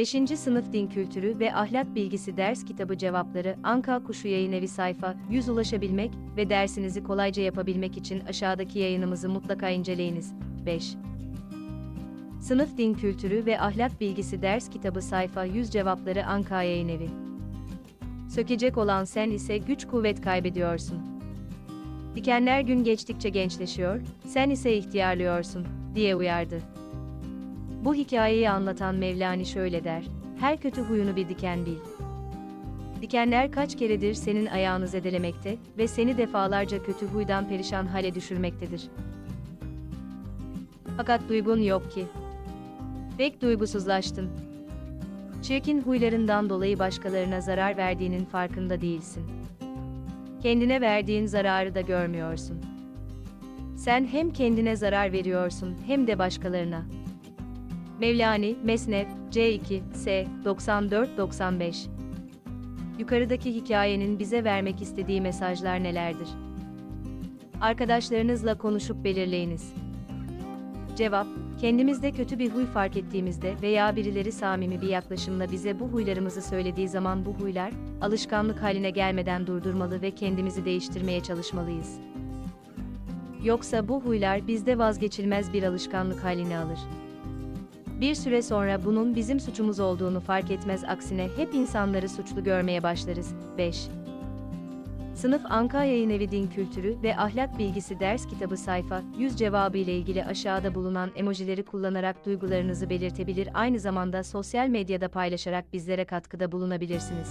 5. Sınıf Din Kültürü ve Ahlak Bilgisi Ders Kitabı Cevapları Anka Kuşu Yayınevi sayfa 100 ulaşabilmek ve dersinizi kolayca yapabilmek için aşağıdaki yayınımızı mutlaka inceleyiniz. 5. Sınıf Din Kültürü ve Ahlak Bilgisi Ders Kitabı sayfa 100 Cevapları Anka Yayınevi Sökecek olan sen ise güç kuvvet kaybediyorsun. Dikenler gün geçtikçe gençleşiyor, sen ise ihtiyarlıyorsun, diye uyardı. Bu hikayeyi anlatan Mevlani şöyle der, her kötü huyunu bir diken bil. Dikenler kaç keredir senin ayağını zedelemekte ve seni defalarca kötü huydan perişan hale düşürmektedir. Fakat duygun yok ki. Pek duygusuzlaştın. Çirkin huylarından dolayı başkalarına zarar verdiğinin farkında değilsin. Kendine verdiğin zararı da görmüyorsun. Sen hem kendine zarar veriyorsun hem de başkalarına. Mevlani, Mesnev, C2, S, 94-95 Yukarıdaki hikayenin bize vermek istediği mesajlar nelerdir? Arkadaşlarınızla konuşup belirleyiniz. Cevap, kendimizde kötü bir huy fark ettiğimizde veya birileri samimi bir yaklaşımla bize bu huylarımızı söylediği zaman bu huylar, alışkanlık haline gelmeden durdurmalı ve kendimizi değiştirmeye çalışmalıyız. Yoksa bu huylar bizde vazgeçilmez bir alışkanlık halini alır. Bir süre sonra bunun bizim suçumuz olduğunu fark etmez aksine hep insanları suçlu görmeye başlarız. 5. Sınıf Anka Yayın Evi Din Kültürü ve Ahlak Bilgisi Ders Kitabı sayfa 100 cevabı ile ilgili aşağıda bulunan emojileri kullanarak duygularınızı belirtebilir aynı zamanda sosyal medyada paylaşarak bizlere katkıda bulunabilirsiniz.